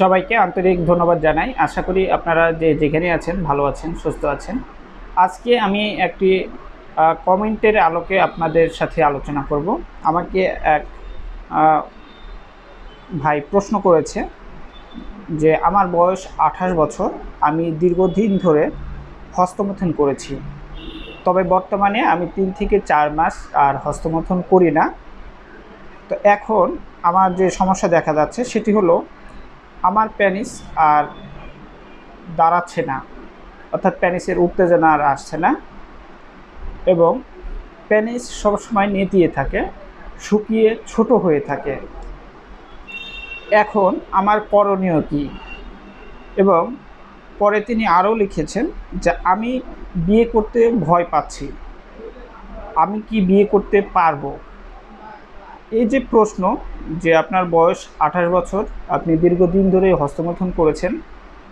সবাইকে আন্তরিক ধন্যবাদ জানাই। আশা করি আপনারা যে যেখানে আছেন, ভালো আছেন, সুস্থ আছেন। আজকে আমি একটি কমেন্টের আলোকে আপনাদের সাথে আলোচনা করব। আমাকে এক ভাই প্রশ্ন করেছে যে, আমার বয়স আঠাশ বছর, আমি দীর্ঘদিন ধরে হস্তমথন করেছি। তবে বর্তমানে আমি তিন থেকে চার মাস আর হস্তমথন করি না। তো এখন আমার যে সমস্যা দেখা যাচ্ছে, সেটি হলো আমার প্যানিস আর দাঁড়াচ্ছে না। অর্থাৎ প্যানিসের উত্তেজনা আর আসছে না। এবং প্যানিস সবসময় নেতিয়ে থাকে, শুকিয়ে ছোট হয়ে থাকে। এখন আমার করণীয় কী? এবং পরে তিনি আরও লিখেছেন যে, আমি বিয়ে করতে ভয় পাচ্ছি। আমি কি বিয়ে করতে পারব? এই যে প্রশ্ন যে আপনার বয়স আঠাশ বছর, আপনি দীর্ঘদিন ধরে হস্তমথন করেছেন।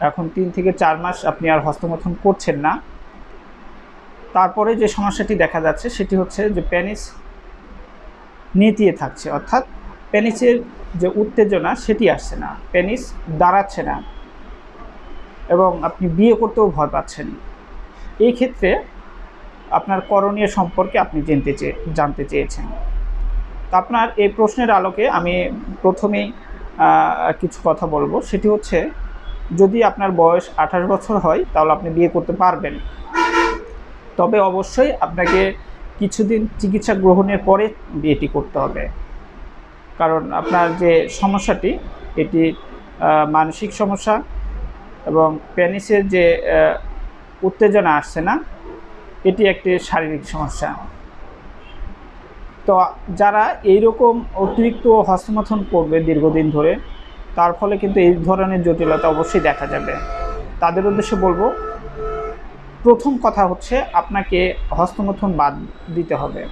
এখন তিন থেকে চার মাস আপনি আর হস্তমথন করছেন না। তারপরে যে সমস্যাটি দেখা যাচ্ছে, সেটি হচ্ছে যে প্যানিস নেতিয়ে থাকছে। অর্থাৎ প্যানিসের যে উত্তেজনা, সেটি আসছে না। প্যানিস দাঁড়াচ্ছে না এবং আপনি বিয়ে করতেও ভয় পাচ্ছেন। এই ক্ষেত্রে আপনার করণীয় সম্পর্কে আপনি জানতে চেয়ে জানতে চেয়েছেন। আপনার এই প্রশ্নের আলোকে আমি প্রথমেই কিছু কথা বলব। সেটি হচ্ছে, যদি আপনার বয়স আঠাশ বছর হয়, তাহলে আপনি বিয়ে করতে পারবেন। তবে অবশ্যই আপনাকে কিছুদিন চিকিৎসা গ্রহণের পরে বিয়েটি করতে হবে। কারণ আপনার যে সমস্যাটি, এটি মানসিক সমস্যা এবং প্যানিসের যে উত্তেজনা আসছে না, এটি একটি শারীরিক সমস্যা। তো যারা এই রকম অতিরিক্ত হস্তমথন করবে দীর্ঘদিন ধরে, তার ফলে কিন্তু এই ধরনের জটিলতা অবশ্যই দেখা যাবে। তাদের উদ্দেশ্যে বলব, প্রথম কথা হচ্ছে আপনাকে হস্তমথন বাদ দিতে হবে।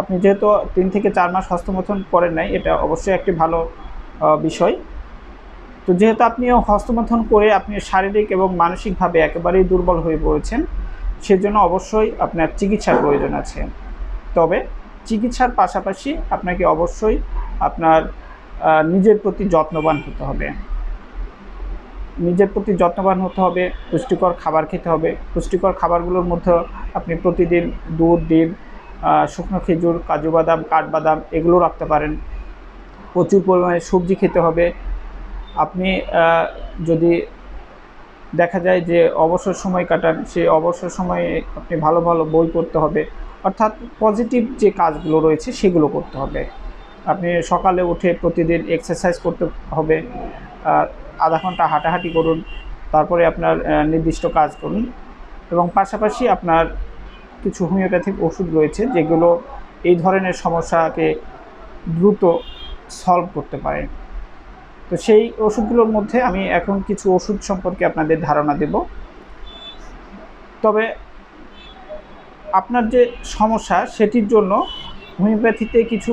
আপনি যেহেতু তিন থেকে চার মাস হস্তমথন করেন নাই, এটা অবশ্যই একটি ভালো বিষয়। তো যেহেতু আপনি হস্তমথন করে আপনি শারীরিক এবং মানসিকভাবে একেবারেই দুর্বল হয়ে পড়েছেন, সেজন্য অবশ্যই আপনার চিকিৎসার প্রয়োজন আছে। তবে চিকিৎসার পাশাপাশি আপনাকে অবশ্যই আপনার নিজের প্রতি যত্নবান হতে হবে। নিজের প্রতি যত্নবান হতে হবে, পুষ্টিকর খাবার খেতে হবে। পুষ্টিকর খাবারগুলোর মধ্যে আপনি প্রতিদিন দুধ, ডিম শুকনো খেজুর, কাজু বাদাম, কাঠবাদাম এগুলো রাখতে পারেন। প্রচুর পরিমাণে সবজি খেতে হবে। আপনি যদি দেখা যায় যে অবসর সময় কাটান সেই অবসর সময়ে আপনি ভালো ভালো বই পড়তে হবে। অর্থাৎ পজিটিভ যে কাজগুলো রয়েছে সেগুলো করতে হবে। আপনি সকালে উঠে প্রতিদিন এক্সারসাইজ করতে হবে আধা ঘণ্টা হাঁটাহাঁটি করুন, তারপরে আপনার নির্দিষ্ট কাজ করুন এবং পাশাপাশি আপনার কিছু হোমিওপ্যাথিক ওষুধ রয়েছে যেগুলো এই ধরনের সমস্যাকে দ্রুত সলভ করতে পারে। তো সেই ওষুধগুলোর মধ্যে আমি এখন কিছু ওষুধ সম্পর্কে আপনাদের ধারণা দেব। তবে আপনার যে সমস্যা সেটির জন্য হোমিওপ্যাথিতে কিছু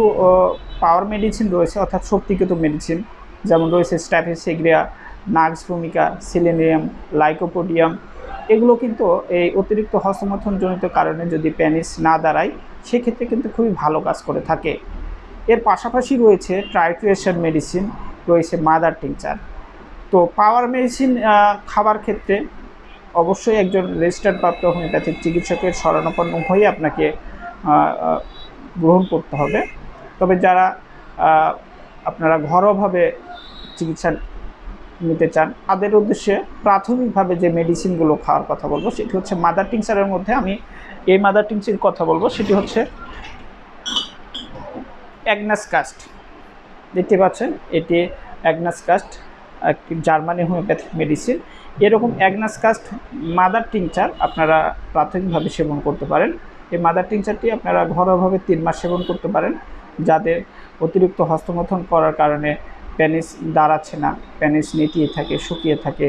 পাওয়ার মেডিসিন রয়েছে, অর্থাৎ শক্তিগত মেডিসিন যেমন রয়েছে staphysagria nux vomica selenium lycopodium এগুলো কিন্তু এই অতিরিক্ত হস্তমথনজনিত কারণে যদি প্যানিস না দাঁড়ায়, সেক্ষেত্রে কিন্তু খুবই ভালো কাজ করে থাকে। এর পাশাপাশি রয়েছে ট্রাইট্রিয়েশন মেডিসিন রয়েছে মাদার টিংচার তো পাওয়ার মেডিসিন খাবার ক্ষেত্রে অবশ্যই একজন রেজিস্টার্ড প্রাপ্ত হোমিওপ্যাথিক চিকিৎসকের শরণাপন্ন হয়ে আপনাকে গ্রহণ করতে হবে। তবে যারা আপনারা ঘরোয়াভাবে চিকিৎসা নিতে চান, তাদের উদ্দেশ্যে প্রাথমিকভাবে যে মেডিসিনগুলো খাওয়ার কথা বলব, সেটি হচ্ছে মাদার টিংচারের মধ্যে আমি এই মাদার টিংচার কথা বলব। সেটি হচ্ছে অ্যাগনাস কাস্ট। দেখতে পাচ্ছেন, এটি অ্যাগনাস কাস্ট, একটি জার্মানি হোমিওপ্যাথিক মেডিসিন। এরকম অ্যাগনাস কাস্ট মাদার টিংচার আপনারা প্রাথমিকভাবে সেবন করতে পারেন। এই মাদার টিংচারটি আপনারা ঘরোয়াভাবে তিন মাস সেবন করতে পারেন। যাদের অতিরিক্ত হস্তমথন করার কারণে প্যানিস দাঁড়াচ্ছে না প্যানিস নেটিয়ে থাকে, শুকিয়ে থাকে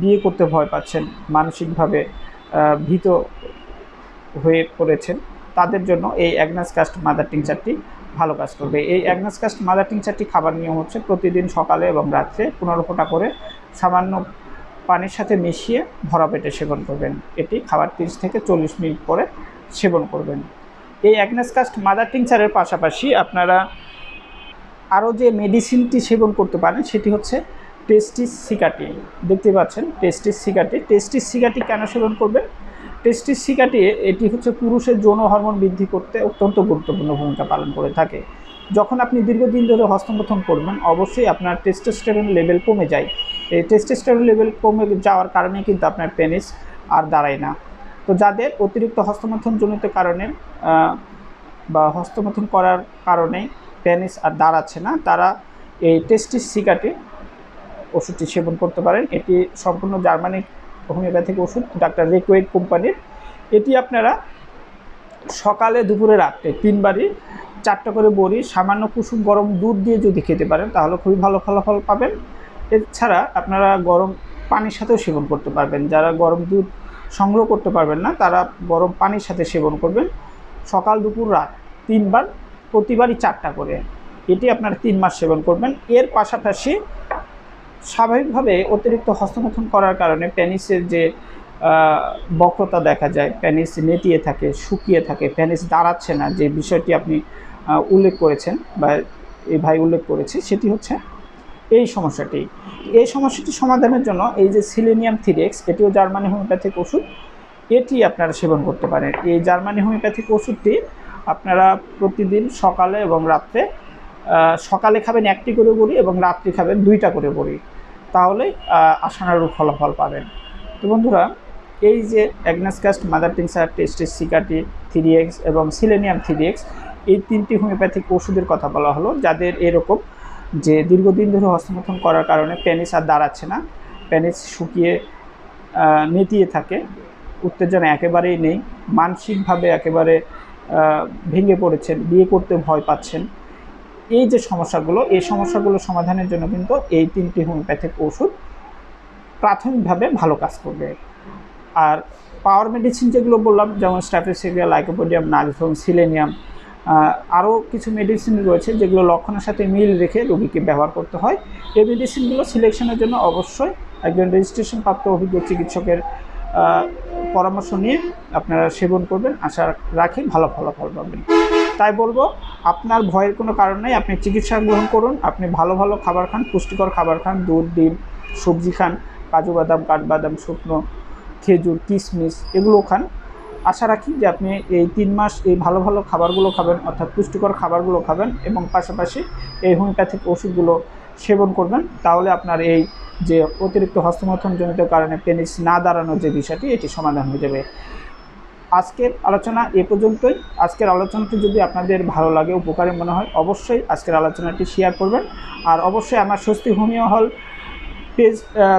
বিয়ে করতে ভয় পাচ্ছেন, মানসিকভাবে ভীত হয়ে পড়েছেন, তাদের জন্য এই অ্যাগনাস কাস্ট মাদার টিংচারটি ভালো কাজ করবে। এই অ্যাগনাস কাস্ট মাদার টিংচারটি খাবার নিয়ম হচ্ছে প্রতিদিন সকালে এবং রাত্রে পনেরো ফোঁটা করে সামান্য পানির সাথে মিশিয়ে ভরা পেটে সেবন করবেন। এটি খাবার তিরিশ থেকে চল্লিশ মিনিট পরে সেবন করবেন। এই অ্যাগনাস কাস্ট মাদার টিংচারের পাশাপাশি আপনারা আরও যে মেডিসিনটি সেবন করতে পারেন, সেটি হচ্ছে টেস্টিস সিকাটি দেখতে পাচ্ছেন টেস্টিস সিকাটি টেস্টিস সিকাটি কেন সেবন করবেন? টেস্টিস সিকাটি এটি হচ্ছে পুরুষের যৌন হরমোন বৃদ্ধি করতে অত্যন্ত গুরুত্বপূর্ণ ভূমিকা পালন করে থাকে। যখন আপনি দীর্ঘদিন ধরে হস্তমথন করবেন, অবশ্যই আপনার টেস্টোস্টেরন লেভেল কমে যায়। এই টেস্টোস্টেরন লেভেল কমে যাওয়ার কারণে কিন্তু আপনার পেনিস আর দাঁড়ায় না। তো যাদের অতিরিক্ত হস্তমথন জনিত কারণে বা হস্তমথন করার কারণে পেনিস আর দাঁড়াচ্ছে না, তারা এই টেস্টিস সিকাটি ওষুধটি সেবন করতে পারেন। এটি সম্পূর্ণ জার্মানি হোমিওপ্যাথিক ওষুধ, ডাক্তার রেকোয়েড কোম্পানির। এটি আপনারা সকালে, দুপুরে, রাত্রে তিনবারই চারটা করে বড়ি, সামান্য কুসুম গরম দুধ দিয়ে যদি খেতে পারেন, তাহলে খুবই ভালো ফলাফল পাবেন। এছাড়া আপনারা গরম পানির সাথেও সেবন করতে পারবেন। যারা গরম দুধ সংগ্রহ করতে পারবেন না, তারা গরম পানির সাথে সেবন করবেন। সকাল, দুপুর, রাত তিনবার, প্রতিবারই চারটা করে। এটি আপনারা তিন মাস সেবন করবেন। এর পাশাপাশি স্বাভাবিকভাবে অতিরিক্ত হস্তমথন করার কারণে প্যানিসের যে বক্রতা দেখা যায় প্যানিস নেতিয়ে থাকে, শুকিয়ে থাকে প্যানিস দাঁড়াচ্ছে না, যে বিষয়টি আপনি উল্লেখ করেছেন বা এই ভাই উল্লেখ করেছে, সেটি হচ্ছে এই সমস্যাটি। এই সমস্যাটি সমাধানের জন্য এই যে সিলেনিয়াম থিরেক্স এটিও জার্মানি হোমিওপ্যাথিক ওষুধ, এটি আপনারা সেবন করতে পারেন। এই জার্মানি হোমিওপ্যাথিক ওষুধটি আপনারা প্রতিদিন সকালে এবং রাত্রে সকালে খাবেন একটি করে বড়ি এবং রাত্রি খাবেন দুইটা করে বড়ি। তাহলে আশানুরূপ ফলাফল পাবেন। তো বন্ধুরা, এই যে agnus castus mother tincture testis সিকাটি three এবং সিলেনিয়াম থ্রি এই তিনটি হোমিওপ্যাথিক ওষুধের কথা বলা হলো, যাদের এরকম যে দীর্ঘদিন ধরে হস্তমথন করার কারণে প্যানিস আর দাঁড়াচ্ছে না। প্যানিস শুকিয়ে নেতিয়ে থাকে। উত্তেজনা একেবারেই নেই। মানসিকভাবে একেবারে ভেঙে পড়েছেন, বিয়ে করতে ভয় পাচ্ছেন। এই যে সমস্যাগুলো, এই সমস্যাগুলো সমাধানের জন্য কিন্তু এই তিনটি হোমিওপ্যাথিক ওষুধ প্রাথমিকভাবে ভালো কাজ করবে। আর পাওয়ার মেডিসিন যেগুলো বললাম, যেমন স্ট্যাফিসিভিয়া লাইকোপোডিয়াম, নাগফোম, সিলেনিয়াম আরও কিছু মেডিসিন রয়েছে যেগুলো লক্ষণের সাথে মিল রেখে রোগীকে ব্যবহার করতে হয়। এই মেডিসিনগুলো সিলেকশনের জন্য অবশ্যই একজন রেজিস্ট্রেশন প্রাপ্ত অভিজ্ঞ চিকিৎসকের পরামর্শ নিয়ে আপনারা সেবন করবেন। আশা রাখি ভালো ফলাফল পাবেন। তাই বলব, আপনার ভয়ের কোনো কারণ নেই, আপনি চিকিৎসা গ্রহণ করুন, আপনি ভালো ভালো খাবার খান, পুষ্টিকর খাবার খান, দুধ, ডিম, সবজি খান, কাজু বাদাম কাঠবাদাম শুকনো খেজুর, কিশমিশ এগুলো খান। আশা রাখি যে আপনি এই তিন মাস এই ভালো ভালো খাবারগুলো খাবেন, অর্থাৎ পুষ্টিকর খাবারগুলো খাবেন এবং পাশাপাশি এই হোমিওপ্যাথিক ওষুধগুলো সেবন করবেন। তাহলে আপনার এই যে অতিরিক্ত হস্তমথনজনিত কারণে পেনিস না দাঁড়ানোর যে বিষয়টি, এটি সমাধান হয়ে যাবে। আজকের আলোচনা এ পর্যন্তই। আজকের আলোচনাটি যদি আপনাদের ভালো লাগে, উপকারী মনে হয়, অবশ্যই আজকের আলোচনাটি শেয়ার করবেন। আর অবশ্যই আমার স্বস্তি হোমিও হল পেজ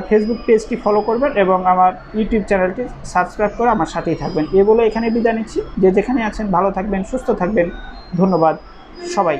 ফেসবুক পেজটি ফলো করবেন এবং আমার ইউটিউব চ্যানেলটি সাবস্ক্রাইব করে আমার সাথেই থাকবেন। এ বলে এখানে বিদায় নিচ্ছি। যে যেখানে আছেন, ভালো থাকবেন, সুস্থ থাকবেন। ধন্যবাদ সবাই।